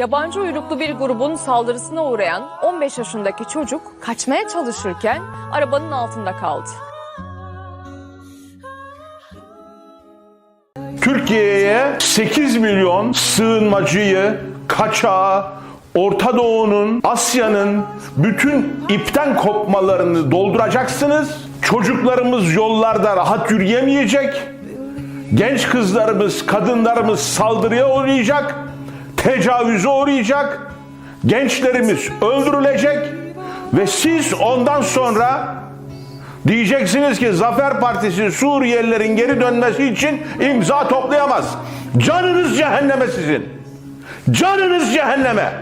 Yabancı uyruklu bir grubun saldırısına uğrayan 15 yaşındaki çocuk kaçmaya çalışırken arabanın altında kaldı. Türkiye'ye 8 milyon sığınmacıyı, kaçağı, Orta Doğu'nun, Asya'nın bütün ipten kopmalarını dolduracaksınız. Çocuklarımız yollarda rahat yürüyemeyecek. Genç kızlarımız, kadınlarımız saldırıya uğrayacak. Tecavüze uğrayacak. Gençlerimiz öldürülecek. Ve siz ondan sonra Diyeceksiniz ki Zafer Partisi Suriyelilerin geri dönmesi için imza toplayamaz. Canınız cehenneme sizin. Canınız cehenneme.